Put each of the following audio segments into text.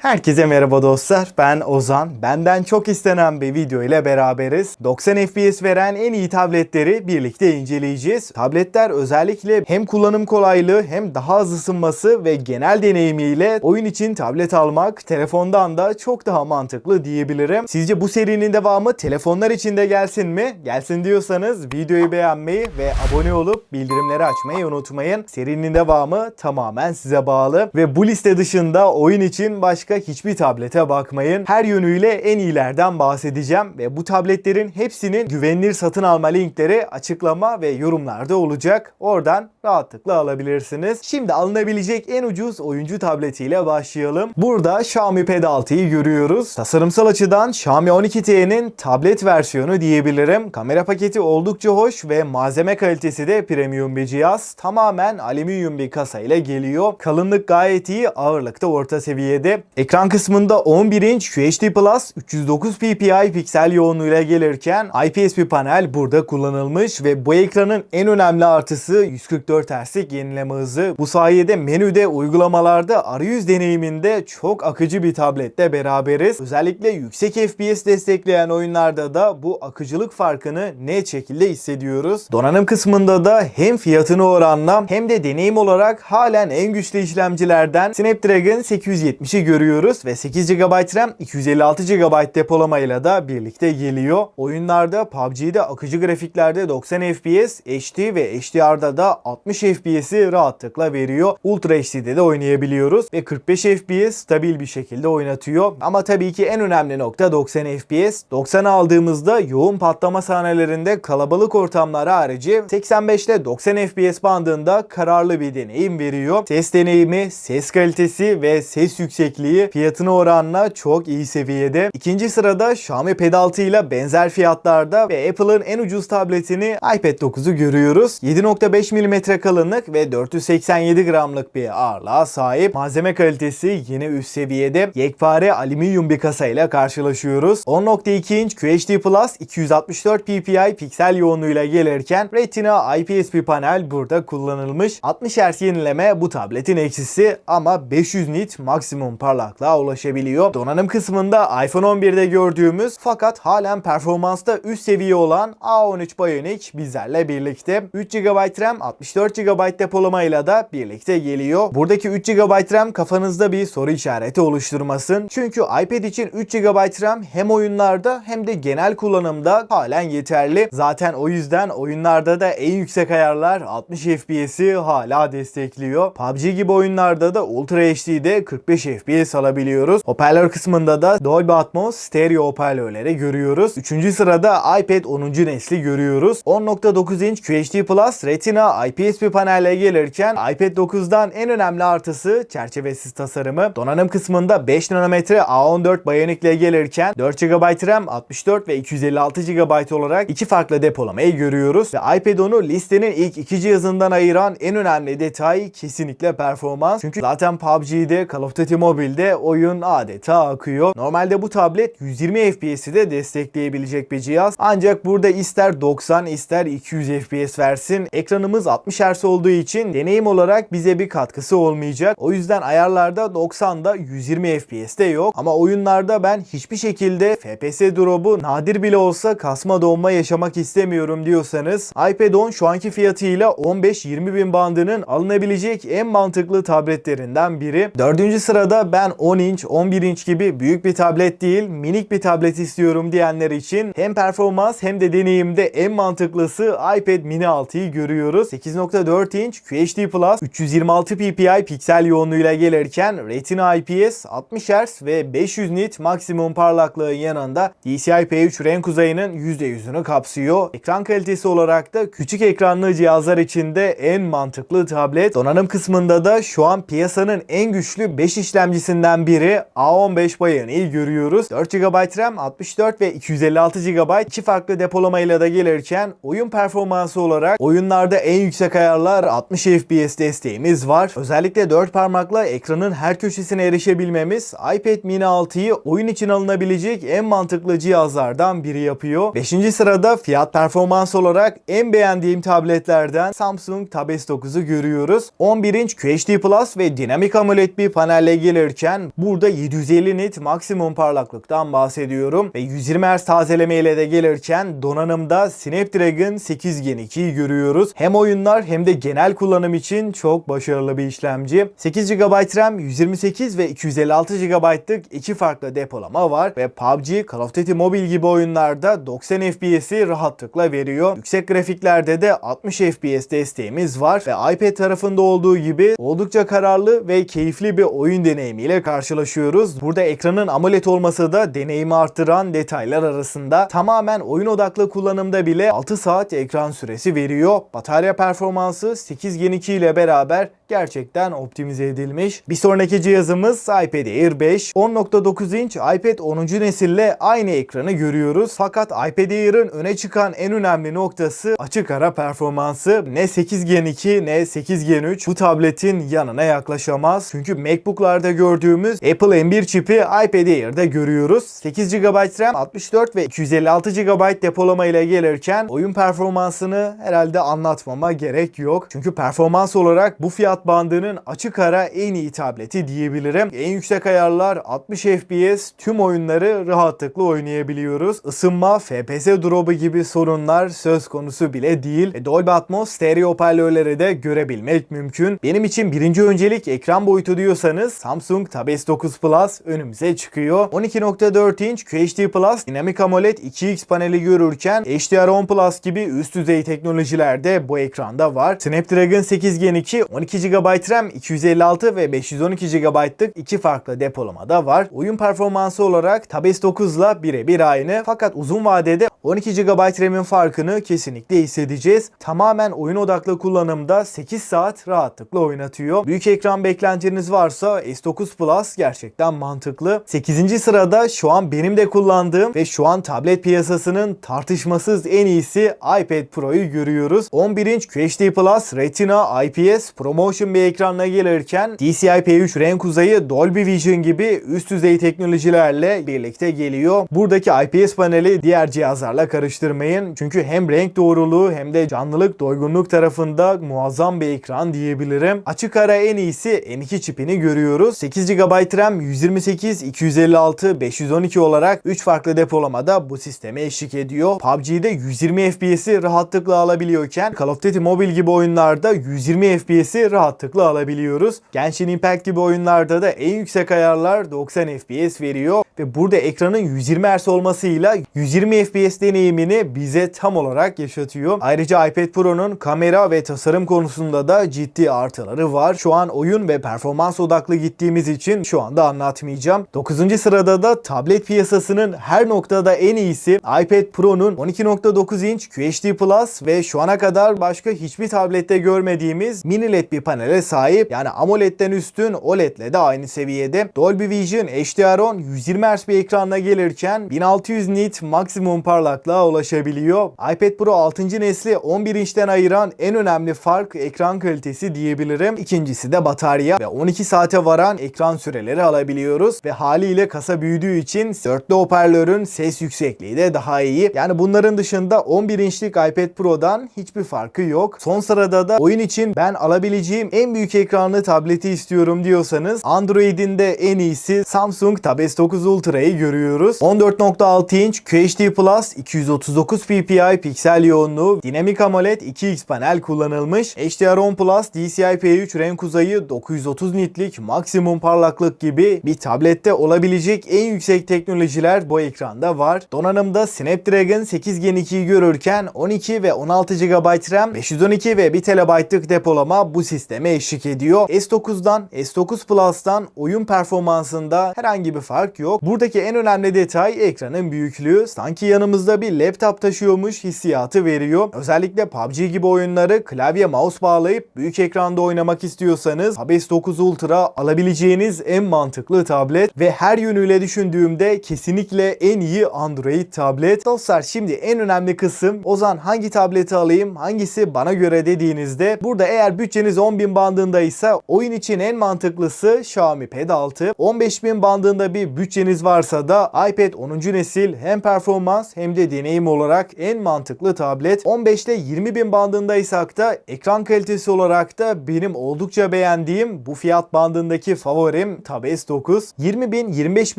Herkese merhaba dostlar. Ben Ozan. Benden çok istenen bir video ile beraberiz. 90 FPS veren en iyi tabletleri birlikte inceleyeceğiz. Tabletler özellikle hem kullanım kolaylığı hem daha hızlı ısınması ve genel deneyimiyle oyun için tablet almak telefondan da çok daha mantıklı diyebilirim. Sizce bu serinin devamı telefonlar için de gelsin mi? Gelsin diyorsanız videoyu beğenmeyi ve abone olup bildirimleri açmayı unutmayın. Serinin devamı tamamen size bağlı ve bu liste dışında oyun için başka hiçbir tablete bakmayın. Her yönüyle en iyilerden bahsedeceğim ve bu tabletlerin hepsinin güvenilir satın alma linkleri açıklama ve yorumlarda olacak. Oradan rahatlıkla alabilirsiniz. Şimdi alınabilecek en ucuz oyuncu tabletiyle başlayalım. Burada Xiaomi Pad 6'yı görüyoruz. Tasarımsal açıdan Xiaomi 12T'nin tablet versiyonu diyebilirim. Kamera paketi oldukça hoş ve malzeme kalitesi de premium bir cihaz. Tamamen alüminyum bir kasa ile geliyor. Kalınlık gayet iyi, ağırlık da orta seviyede. Ekran kısmında 11 inç QHD Plus 309 ppi piksel yoğunluğuyla gelirken IPS bir panel burada kullanılmış ve bu ekranın en önemli artısı 144 Hz'lik yenileme hızı. Bu sayede menüde, uygulamalarda, arayüz deneyiminde çok akıcı bir tabletle beraberiz. Özellikle yüksek FPS destekleyen oyunlarda da bu akıcılık farkını net şekilde hissediyoruz. Donanım kısmında da hem fiyatını oranla hem de deneyim olarak halen en güçlü işlemcilerden Snapdragon 870'i görüyoruz ve 8 GB RAM 256 GB depolamayla da birlikte geliyor. Oyunlarda PUBG'de akıcı grafiklerde 90 FPS, HD ve HDR'da da 60 FPS'i rahatlıkla veriyor. Ultra HD'de de oynayabiliyoruz ve 45 FPS stabil bir şekilde oynatıyor. Ama tabii ki en önemli nokta 90 FPS. 90 aldığımızda yoğun patlama sahnelerinde kalabalık ortamlar harici 85 ile 90 FPS bandında kararlı bir deneyim veriyor. Ses deneyimi, ses kalitesi ve ses yüksekliği fiyatına oranla çok iyi seviyede. İkinci sırada Xiaomi Pad 6 ile benzer fiyatlarda ve Apple'ın en ucuz tabletini iPad 9'u görüyoruz. 7.5 mm kalınlık ve 487 gramlık bir ağırlığa sahip. Malzeme kalitesi yine üst seviyede. Yekpare alüminyum bir kasa ile karşılaşıyoruz. 10.2 inç QHD Plus 264 ppi piksel yoğunluğuyla gelirken Retina IPS bir panel burada kullanılmış. 60 Hz yenileme bu tabletin eksisi ama 500 nit maksimum parlaklığa ulaşabiliyor. Donanım kısmında iPhone 11'de gördüğümüz fakat halen performansta üst seviye olan A13 Bionic bizlerle birlikte. 3 GB RAM 64 GB depolamayla da birlikte geliyor. Buradaki 3 GB RAM kafanızda bir soru işareti oluşturmasın. Çünkü iPad için 3 GB RAM hem oyunlarda hem de genel kullanımda halen yeterli. Zaten o yüzden oyunlarda da en yüksek ayarlar 60 FPS'i hala destekliyor. PUBG gibi oyunlarda da Ultra HD'de 45 FPS alabiliyoruz. Hoparlör kısmında da Dolby Atmos stereo hoparlörleri görüyoruz. Üçüncü sırada iPad 10. nesli görüyoruz. 10.9 inç QHD Plus Retina IPS bir panelle gelirken iPad 9'dan en önemli artısı çerçevesiz tasarımı. Donanım kısmında 5 nanometre A14 Bionic ile gelirken 4 GB RAM 64 ve 256 GB olarak iki farklı depolamayı görüyoruz. Ve iPad 10'u listenin ilk iki cihazından ayıran en önemli detay kesinlikle performans. Çünkü zaten PUBG'de Call of Duty Mobile'de oyun adeta akıyor. Normalde bu tablet 120 FPS'i de destekleyebilecek bir cihaz. Ancak burada ister 90 ister 200 FPS versin. Ekranımız 60 Hz olduğu için deneyim olarak bize bir katkısı olmayacak. O yüzden ayarlarda 90'da 120 FPS'te yok. Ama oyunlarda ben hiçbir şekilde FPS drop'u nadir bile olsa kasma donma yaşamak istemiyorum diyorsanız iPad 10 şu anki fiyatıyla 15-20 bin bandının alınabilecek en mantıklı tabletlerinden biri. Dördüncü sırada ben 10 inç, 11 inç gibi büyük bir tablet değil minik bir tablet istiyorum diyenler için hem performans hem de deneyimde en mantıklısı iPad mini 6'yı görüyoruz. 8.4 inç QHD Plus 326 ppi piksel yoğunluğuyla gelirken Retina IPS 60 Hz ve 500 nit maksimum parlaklığın yanında DCI-P3 renk uzayının %100'ünü kapsıyor. Ekran kalitesi olarak da küçük ekranlı cihazlar içinde en mantıklı tablet. Donanım kısmında da şu an piyasanın en güçlü 5 işlemcisinden biri A15 Bionic'i görüyoruz. 4 GB RAM, 64 ve 256 GB iki farklı depolamayla da gelirken oyun performansı olarak oyunlarda en yüksek ayarlar 60 FPS desteğimiz var. Özellikle 4 parmakla ekranın her köşesine erişebilmemiz iPad mini 6'yı oyun için alınabilecek en mantıklı cihazlardan biri yapıyor. 5. sırada fiyat performans olarak en beğendiğim tabletlerden Samsung Tab S9'u görüyoruz. 11 inç QHD Plus ve dinamik AMOLED bir panelle gelirken gelirken burada 750 nit maksimum parlaklıktan bahsediyorum. Ve 120 Hz tazeleme ile de gelirken donanımda Snapdragon 8 Gen 2'yi görüyoruz. Hem oyunlar hem de genel kullanım için çok başarılı bir işlemci. 8 GB RAM, 128 ve 256 GB'lık iki farklı depolama var ve PUBG, Call of Duty Mobile gibi oyunlarda 90 FPS'i rahatlıkla veriyor. Yüksek grafiklerde de 60 FPS desteğimiz var ve iPad tarafında olduğu gibi oldukça kararlı ve keyifli bir oyun deneyimiyle karşılaşıyoruz. Burada ekranın AMOLED olması da deneyimi arttıran detaylar arasında tamamen oyun odaklı kullanımda bile 6 saat ekran süresi veriyor. Batarya performansı 8 Gen 2 ile beraber gerçekten optimize edilmiş. Bir sonraki cihazımız iPad Air 5. 10.9 inç iPad 10. nesille aynı ekranı görüyoruz. Fakat iPad Air'ın öne çıkan en önemli noktası açık ara performansı. Ne 8 Gen 2 ne 8 Gen 3 bu tabletin yanına yaklaşamaz. Çünkü MacBook'larda gördüğümüz Apple M1 çipi iPad Air'da görüyoruz. 8 GB RAM, 64 ve 256 GB depolama ile gelirken oyun performansını herhalde anlatmama gerek yok. Çünkü performans olarak bu fiyat bandının açık ara en iyi tableti diyebilirim. En yüksek ayarlar 60 FPS tüm oyunları rahatlıkla oynayabiliyoruz. Isınma, FPS drop'u gibi sorunlar söz konusu bile değil. E, Dolby Atmos stereo hoparlörleri de görebilmek mümkün. Benim için birinci öncelik ekran boyutu diyorsanız Samsung Tab S9 Plus önümüze çıkıyor. 12.4 inç QHD Plus dinamik AMOLED 2X paneli görürken HDR10 Plus gibi üst düzey teknolojiler de bu ekranda var. Snapdragon 8 Gen 2, 12 GB RAM, 256 ve 512 GB'lık iki farklı depolamada var. Oyun performansı olarak Tab S9 ile birebir aynı fakat uzun vadede 12 GB RAM'in farkını kesinlikle hissedeceğiz. Tamamen oyun odaklı kullanımda 8 saat rahatlıkla oynatıyor. Büyük ekran beklentiniz varsa S9 Plus gerçekten mantıklı. 8. sırada şu an benim de kullandığım ve şu an tablet piyasasının tartışmasız en iyisi iPad Pro'yu görüyoruz. 11 inç QHD Plus Retina IPS ProMotion bir ekranla gelirken DCI-P3 renk uzayı Dolby Vision gibi üst düzey teknolojilerle birlikte geliyor. Buradaki IPS paneli diğer cihazlarla karıştırmayın. Çünkü hem renk doğruluğu hem de canlılık doygunluk tarafında muazzam bir ekran diyebilirim. Açık ara en iyisi M2 çipini görüyoruz. 8 GB RAM, 128, 256, 512 olarak 3 farklı depolamada bu sisteme eşlik ediyor. PUBG'de 120 FPS'i rahatlıkla alabiliyorken Call of Duty Mobile gibi oyunlarda 120 FPS'i rahatlıkla alabiliyoruz. Genshin Impact gibi oyunlarda da en yüksek ayarlar 90 FPS veriyor ve burada ekranın 120 Hz olmasıyla 120 FPS deneyimini bize tam olarak yaşatıyor. Ayrıca iPad Pro'nun kamera ve tasarım konusunda da ciddi artıları var. Şu an oyun ve performans odaklı gittiğimiz için şu anda anlatmayacağım. 9. sırada da tablet piyasasının her noktada en iyisi iPad Pro'nun 12.9 inç QHD Plus ve şu ana kadar başka hiçbir tablette görmediğimiz mini LED bir panele sahip. Yani AMOLED'den üstün OLED'le de aynı seviyede. Dolby Vision HDR10 120 Hz bir ekranla gelirken 1600 nit maksimum parlaklığa ulaşabiliyor. iPad Pro 6. nesli 11 inçten ayıran en önemli fark ekran kalitesi diyebilirim. İkincisi de batarya ve 12 saate varan ekran süreleri alabiliyoruz ve haliyle kasa büyüdüğü için dörtlü hoparlörün ses yüksekliği de daha iyi. Yani bunların dışında 11 inçlik iPad Pro'dan hiçbir farkı yok. Son sırada da oyun için ben alabileceğim en büyük ekranlı tableti istiyorum diyorsanız Android'in de en iyisi Samsung Tab S9 Ultra'yı görüyoruz. 14.6 inç QHD Plus 239 ppi piksel yoğunluğu, dinamik AMOLED 2X panel kullanılmış. HDR10 Plus DCI-P3 renk uzayı 930 nitlik maksimum parlaklık gibi bir tablette olabilecek en yüksek teknolojiler bu ekranda var. Donanımda Snapdragon 8 Gen 2'yi görürken 12 ve 16 GB RAM, 512 ve 1 TB'lık depolama bu sisteme eşlik ediyor. S9'dan S9 Plus'tan oyun performansında herhangi bir fark yok. Buradaki en önemli detay ekranın büyüklüğü. Sanki yanımızda bir laptop taşıyormuş hissiyatı veriyor. Özellikle PUBG gibi oyunları klavye mouse bağlayıp büyük ekranda oynamak istiyorsanız Tab S9 Ultra alabileceğiniz en mantıklı tablet ve her yönüyle düşündüğümde kesinlikle en iyi Android tablet. Dostlar şimdi en önemli kısım Ozan hangi tableti alayım hangisi bana göre dediğinizde burada eğer bütçeniz 10.000 bandındaysa oyun için en mantıklısı Xiaomi Pad 6. 15.000 bandında bir bütçeniz varsa da iPad 10. nesil hem performans hem de deneyim olarak en mantıklı tablet. 15 ile 20.000 bandındaysak da ekran kalitesi olarak da benim oldukça beğendiğim bu fiyat bandındaki favori favorim Tab S9. 20 bin 25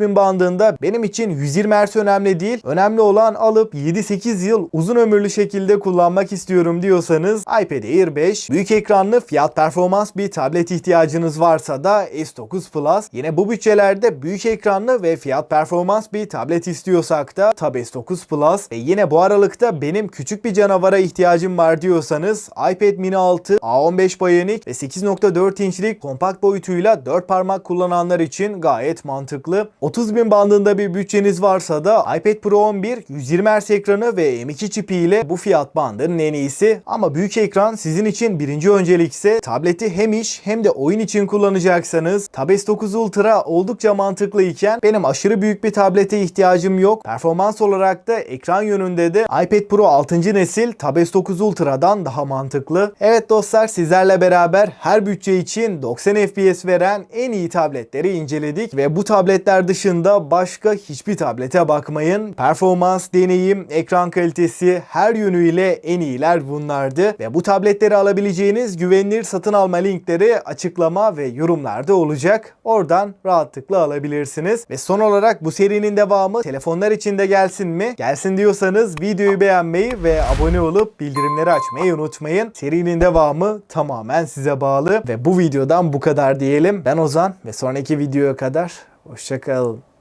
bin bandında benim için 120 Hz önemli değil. Önemli olan alıp 7-8 yıl uzun ömürlü şekilde kullanmak istiyorum diyorsanız iPad Air 5, büyük ekranlı fiyat performans bir tablet ihtiyacınız varsa da S9 Plus. Yine bu bütçelerde büyük ekranlı ve fiyat performans bir tablet istiyorsak da Tab S9 Plus. Ve yine bu aralıkta benim küçük bir canavara ihtiyacım var diyorsanız iPad mini 6, A15 Bionic ve 8.4 inçlik kompakt boyutuyla 4 parmak kullananlar için gayet mantıklı. 30 bin bandında bir bütçeniz varsa da iPad Pro 11 120 Hz ekranı ve M2 çipi ile bu fiyat bandının en iyisi. Ama büyük ekran sizin için birinci öncelikse tableti hem iş hem de oyun için kullanacaksanız Tab S9 Ultra oldukça mantıklı iken benim aşırı büyük bir tablete ihtiyacım yok. Performans olarak da ekran yönünde de iPad Pro 6. nesil Tab S9 Ultra'dan daha mantıklı. Evet dostlar sizlerle beraber her bütçe için 90 FPS veren en iyi tabletleri inceledik ve bu tabletler dışında başka hiçbir tablete bakmayın. Performans, deneyim, ekran kalitesi her yönüyle en iyiler bunlardı ve bu tabletleri alabileceğiniz güvenilir satın alma linkleri açıklama ve yorumlarda olacak. Oradan rahatlıkla alabilirsiniz. Ve son olarak bu serinin devamı telefonlar için de gelsin mi? Gelsin diyorsanız videoyu beğenmeyi ve abone olup bildirimleri açmayı unutmayın. Serinin devamı tamamen size bağlı ve bu videodan bu kadar diyelim. Ben Ozan ve sonraki videoya kadar hoşçakalın.